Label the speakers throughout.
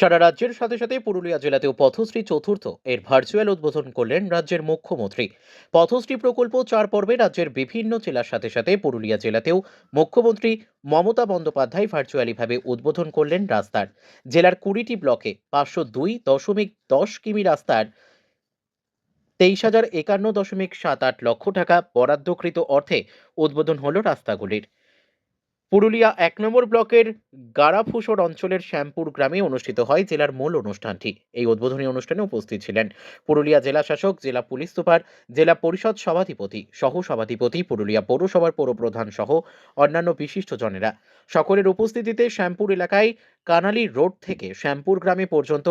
Speaker 1: সারা রাজ্যের সাথে সাথে পুরুলিয়া জেলাতেও পথশ্রী চতুর্থ। এর ভার্চুয়াল উদ্বোধন করলেন রাজ্যের মুখ্যমন্ত্রী। পথশ্রী প্রকল্প চার পর্বে রাজ্যের বিভিন্ন জেলার সাথে সাথে পুরুলিয়া জেলাতেও মুখ্যমন্ত্রী মমতা বন্দ্যোপাধ্যায় ভার্চুয়ালিভাবে উদ্বোধন করলেন রাস্তার। জেলার কুড়িটি ব্লকে পাঁচশো দুই দশমিক দশ কিমি রাস্তার তেইশ হাজার একান্ন দশমিক সাত আট লক্ষ টাকা বরাদ্দকৃত অর্থে উদ্বোধন হল রাস্তাগুলির। পুরুলিয়া এক নম্বর ব্লকের গারাফুসর অঞ্চলের শ্যামপুর গ্রামে অনুষ্ঠিত হয় জেলার মূল অনুষ্ঠানটি। এই উদ্বোধনী অনুষ্ঠানে উপস্থিত ছিলেন পুরুলিয়া জেলা শাসক, জেলা পুলিশ সুপার, জেলা পরিষদ সভাধিপতি সহ সভাধিপতি পুরুলিয়া পৌরসভার পৌরপ্রধান সহ অন্যান্য বিশিষ্টজনেরা। সকলের উপস্থিতিতে শ্যামপুর এলাকায় কানালি রোড থেকে শ্যামপুর গ্রামে পর্যন্ত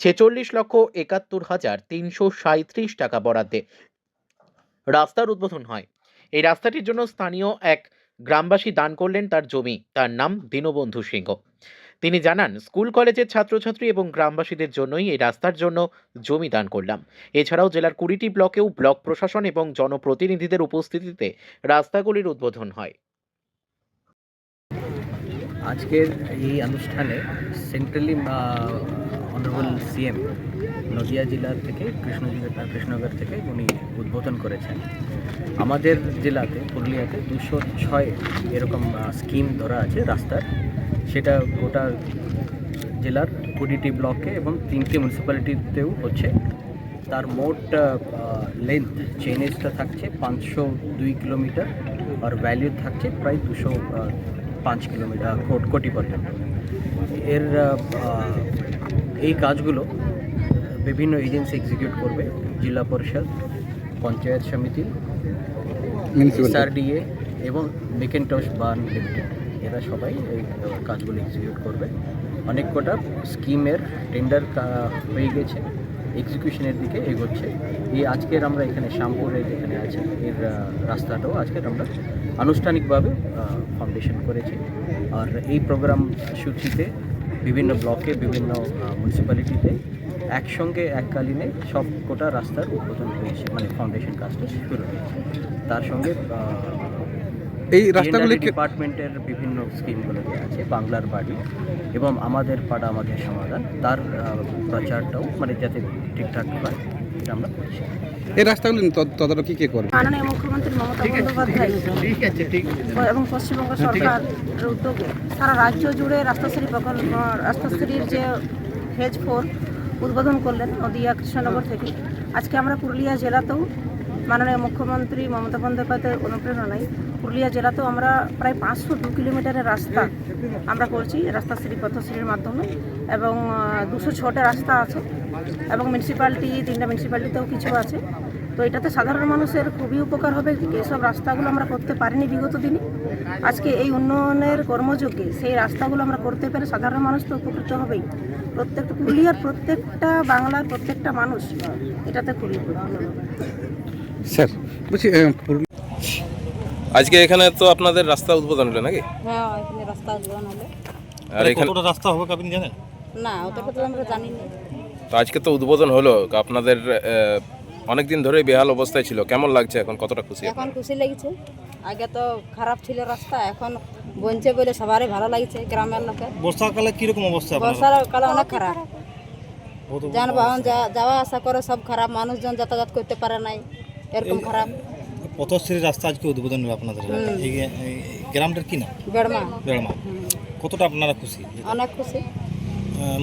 Speaker 1: ছেচল্লিশ লক্ষ একাত্তর হাজার তিনশো সাঁত্রিশ টাকা বরাদ্দে রাস্তার উদ্বোধন হয়। এই রাস্তাটির জন্য স্থানীয় এক গ্রামবাসী দান করলেন তার জমি। তার নাম দীনবন্ধু সিংহ। তিনি জানান, স্কুল, কলেজের ছাত্রছাত্রী এবং গ্রামবাসীদের জন্যই এই রাস্তার জন্য জমি দান করলাম। এছাড়াও জেলার কুড়িটি ব্লকেও ব্লক প্রশাসন এবং জনপ্রতিনিধিদের উপস্থিতিতে রাস্তাগুলির উদ্বোধন হয়।
Speaker 2: আজকের এই অনুষ্ঠানে সেন্ট্রালি অনারেবল সিএম নদিয়া জেলার থেকে কৃষ্ণনগর কৃষ্ণনগর থেকে উনি উদ্বোধন করেছেন। আমাদের জেলাতে, পুরুলিয়াতে দুশো ছয় এরকম স্কিম ধরা আছে রাস্তার। সেটা গোটা জেলার কুড়িটি ব্লকে এবং তিনটি মিউনিসিপ্যালিটিতেও হচ্ছে। তার মোট লেন্থ চেনেজটা থাকছে পাঁচশো দুই কিলোমিটার আর ভ্যালিউ থাকছে প্রায় দুশো পাঁচ কিলোমিটার কোট- কোটি পর্যন্ত। এর এই কাজগুলো বিভিন্ন এজেন্সি এক্সিকিউট করবে জেলা পরিষদ পঞ্চায়েত সমিতি এসআরডিএ এবং মেকেন্টস বার্ন লিমিটেড এরা সবাই এই কাজগুলো এক্সিকিউট করবে। অনেক কটা স্কিমের টেন্ডার হয়ে গেছে এক্সিকিউশনের দিকে এগোচ্ছে। এই আজকের আমরা এখানে শ্যামপুরে যেখানে আছে এর রাস্তাটাও আজকের আমরা আনুষ্ঠানিকভাবে ফাউন্ডেশন করেছি। আর এই প্রোগ্রাম সূচিতে বিভিন্ন ব্লকে বিভিন্ন মিউনিসিপ্যালিটিতে একসঙ্গে এককালীনে সব কোটা রাস্তার উদ্বোধন হয়েছে মানে ফাউন্ডেশন কাজটা শুরু হয়েছে। তার সঙ্গে
Speaker 3: এই রাস্তাগুলি
Speaker 2: ডিপার্টমেন্টের বিভিন্ন স্কিমগুলো যে আছে বাংলার বাড়ি এবং আমাদের পাড়া আমাদের সমাধান। তার প্রচারটাও মানে যাতে ঠিকঠাক হয় এটা আমরা করছি।
Speaker 3: এই রাস্তাগুলি তদ- তদারকি কে করবে
Speaker 4: মাননীয় মুখ্যমন্ত্রী মমতা বন্দ্যোপাধ্যায়।
Speaker 2: ঠিক আছে ঠিক
Speaker 4: এবং পশ্চিমবঙ্গ সরকারের উদ্যোগে। সারা রাজ্য জুড়ে রাস্তাশ্রী প্রকল্প রাস্তাশ্রীর যে ফেজ ফোর উদ্বোধন করলেন নদীয়া কৃষ্ণনগর থেকে। আজকে আমরা পুরুলিয়া জেলাতেও মাননীয় মুখ্যমন্ত্রী মমতা বন্দ্যোপাধ্যায়ের অনুপ্রেরণায় পুরুলিয়া জেলাতেও আমরা প্রায় পাঁচশো দু কিলোমিটারের রাস্তা আমরা করছি, রাস্তা শ্রী পথশ্রীর মাধ্যমে এবং দুশো ছটা রাস্তা আছে এবং মিউনিসিপ্যালিটি তিনটা মিউনিসিপ্যালিটিতেও কিছু আছে। তো এটাতে সাধারণ মানুষের খুবই উপকার হবে এসব রাস্তাগুলো আমরা করতে পারিনি বিগত দিনে। আজকে এই উন্নয়নের কর্মযোগে সেই রাস্তাগুলো আমরা করতে পেরে সাধারণ মানুষ তো উপকৃত হবেই। প্রত্যেকটা পুরুলিয়ার প্রত্যেকটা বাংলার প্রত্যেকটা মানুষ এটাতে খুবই
Speaker 3: স্যার বলছি
Speaker 5: আজকে এখানে তো আপনাদের রাস্তা উদ্বোধন হলো নাকি?
Speaker 4: হ্যাঁ এখানে রাস্তা উদ্বোধন হলো।
Speaker 5: আর এখানে
Speaker 6: কতটা রাস্তা হবে আপনি জানেন?
Speaker 4: না অতটা তো আমরা জানি না
Speaker 5: তো আজকে তো উদ্বোধন হলো আপনাদের অনেক দিন ধরে বেহাল অবস্থায় ছিল। কেমন লাগছে এখন? কতটা খুশি?
Speaker 7: এখন খুশি লাগছে। আগে তো খারাপ ছিল রাস্তা এখন বনছে বলে সবারই ভালো লাগছে গ্রামের লোকের।
Speaker 6: বর্ষাকালে কীরকম অবস্থা আপনার
Speaker 7: বর্ষার কালে অনেক খারাপ। যানবাহন যা- যাওয়া আসা করে সব খারাপ মানুষজন যাতায়াত করতে পারে নাই এরকম খারাপ।
Speaker 6: পথশ্রী রাস্তা আজকে উদ্বোধন হবে আপনাদের গ্রামটার কি নাম?
Speaker 7: বেড়মা।
Speaker 6: বেড়মা। কতটা আপনারা খুশি?
Speaker 7: অনেক খুশি।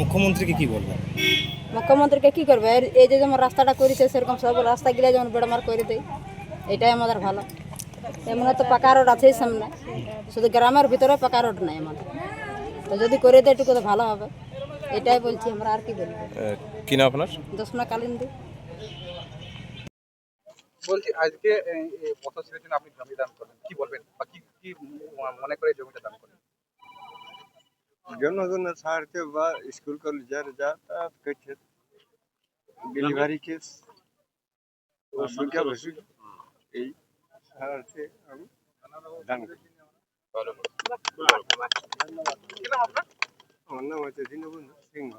Speaker 6: মুখ্যমন্ত্রীকে কি বলবেন?
Speaker 7: মুখ্যমন্ত্রীকে কি করবে? এই যে যেমন রাস্তাটা করেছে সেরকম সব রাস্তা গিলে যেমন বেড়মার করে দেয়। এটাই আমাদের ভালো। এমন তো পাকা রোড আছেই সামনে। শুধু গ্রামের ভিতরে পাকা রোড নাই আমাদের তো যদি করে দেয় একটু তো ভালো হবে। এটাই বলছি আমরা আর কি বলব?
Speaker 5: কি নাম আপনার?
Speaker 7: দশমা কালিন্দি।
Speaker 3: বলছি আজকে পথশ্রীর জন্য আপনি জমি দান করলেন কি বলবেন? বা কি কি মনে করে জমিটা দান করলেন
Speaker 8: জনগণের স্বার্থে বা স্কুল কলেজের যাতায়াত করছে ডেলিভারি কেস অসুবিধা অসুখ এই স্বার্থে আমি দান করি আমার নাম হচ্ছে দীনবন্ধু সিংহ